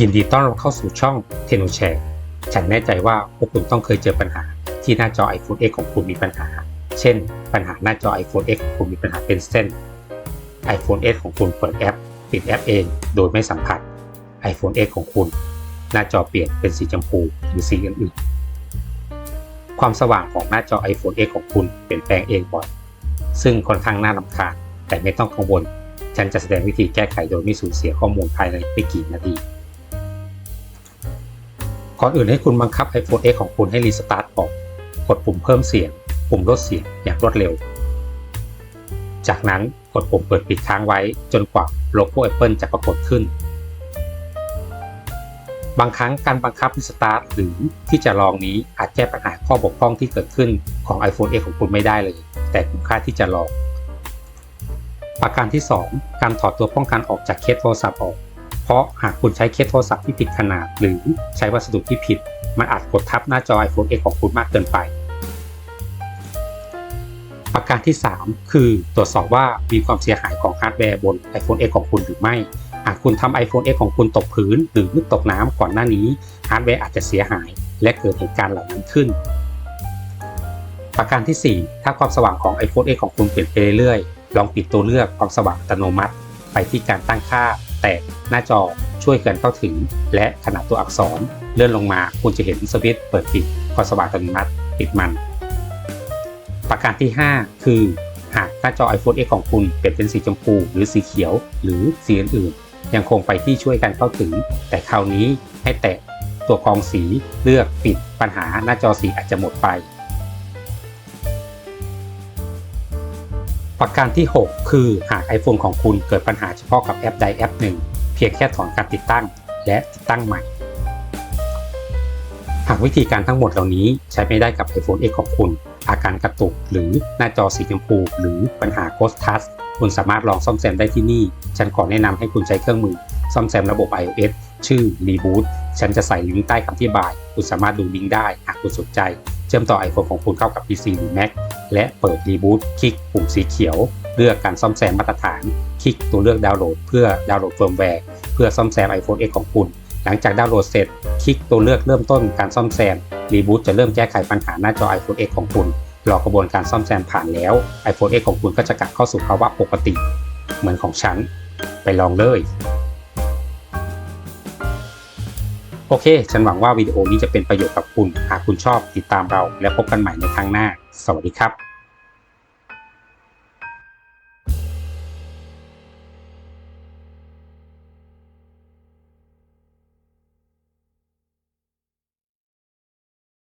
ยินดีต้อนรับเข้าสู่ช่องเทโนแชร์ฉันแน่ใจว่าพวกคุณต้องเคยเจอปัญหาที่หน้าจอ iPhone X ของคุณมีปัญหา เช่น ปัญหาหน้าจอ iPhone X ของคุณมีปัญหาเป็นเส้น iPhone X ของคุณเปิดแอป ปิดแอปเอง โดยไม่สัมผัส iPhone X ของคุณ หน้าจอเปลี่ยนเป็นสีชมพูหรือสีอื่นๆ ความสว่างของหน้าจอ iPhone X ของคุณเปลี่ยนแปลงเองบ่อย ซึ่งค่อนข้างน่ารำคาญแต่ไม่ต้องกังวล ฉันจะแสดงวิธีแก้ไขโดยไม่สูญเสียข้อมูลภายในไม่กี่นาที ก่อนอื่นให้คุณบังคับ iPhone X ของคุณให้รีสตาร์ทออก กดปุ่มเพิ่มเสียง ปุ่มลดเสียงอย่างรวดเร็ว จากนั้นกดปุ่มเปิดปิดค้างไว้จนกว่าโลโก้ Apple จะปรากฏขึ้น บางครั้งการบังคับรีสตาร์ทหรือที่จะลองนี้อาจแก้ปัญหาข้อบกพร่องที่เกิดขึ้นของ iPhone X ของคุณไม่ได้เลย แต่คุ้มค่าที่จะลอง ประการที่ 2 การถอดตัวป้องกันออกจากเคสโทรศัพท์ออก เพราะหากคุณใช้เคสโทรศัพท์ที่ผิดขนาด หรือใช้วัสดุที่ผิด มันอาจกดทับหน้าจอ iPhone X ของคุณมากเกินไป ประการที่ 3 คือตรวจสอบว่ามีความเสียหายของฮาร์ดแวร์บน iPhone X ของคุณหรือไม่ หากคุณทำ iPhone X ของคุณตกพื้น หรือตกน้ำก่อนหน้านี้ฮาร์ดแวร์อาจจะเสียหาย และเกิดเหตุการณ์เหล่านั้นขึ้น ประการที่ 4 ถ้าความสว่างของ iPhone X ของคุณเปลี่ยนไปเรื่อยๆลองปิดตัวเลือกความสว่างอัตโนมัติ ไปที่การตั้งค่า แต่หน้าจอช่วยกันเข้าถึง และขนาดตัวอักษรเลื่อนลงมาคุณจะเห็นสวิตช์เปิดปิดความสว่างอัตโนมัติปิดมัน ประการที่ 5 คือ หากหน้าจอ iPhone X ของคุณเปลี่ยนเป็นสีชมพูหรือสีเขียว หรือสีอื่นๆยังคงไปที่ช่วยกันเข้าถึง แต่คราวนี้ให้แตะตัวกรองสีเลือกปิดปัญหาหน้าจอสีอาจจะหมดไป ประการที่ 6 คือหาก iPhone ของคุณเกิดปัญหาเฉพาะกับแอปใดแอปหนึ่ง เพียงแค่ถอนการติดตั้งและติดตั้งใหม่ หากวิธีการทั้งหมดเหล่านี้ใช้ไม่ได้กับ iPhone X ของคุณ อาการกระตุกหรือหน้าจอสีชมพูหรือปัญหา Ghost Touch คุณสามารถลองซ่อมแซมได้ที่นี่ ฉันขอแนะนำให้คุณใช้เครื่องมือ ซ่อมแซมระบบ iOS ชื่อ Reboot ฉันจะใส่ลิงก์ใต้คำอธิบาย คุณสามารถดูลิงก์ได้ หากคุณสนใจ เชื่อมต่อ iPhone ของคุณเข้ากับ PC หรือ Mac และเปิด Reboot คลิกปุ่มสีเขียว เลือกการซ่อมแซมมาตรฐาน คลิกตัวเลือกดาวน์โหลดเพื่อดาวน์โหลดเฟิร์มแวร์เพื่อซ่อมแซม iPhone X ของคุณ หลังจากดาวน์โหลดเสร็จ คลิกตัวเลือกเริ่มต้นการซ่อมแซม Reboot จะเริ่มแก้ไขปัญหาหน้าจอ iPhone X ของคุณรอกระบวนการซ่อมแซมผ่านแล้ว iPhone X ของคุณก็จะกลับเข้าสู่ภาวะปกติ เหมือนของฉัน ไปลองเลย โอเค ฉันหวังว่าวิดีโอนี้จะเป็นประโยชน์กับคุณ หากคุณชอบติดตามเรา และพบกันใหม่ในครั้งหน้า สวัสดีครับ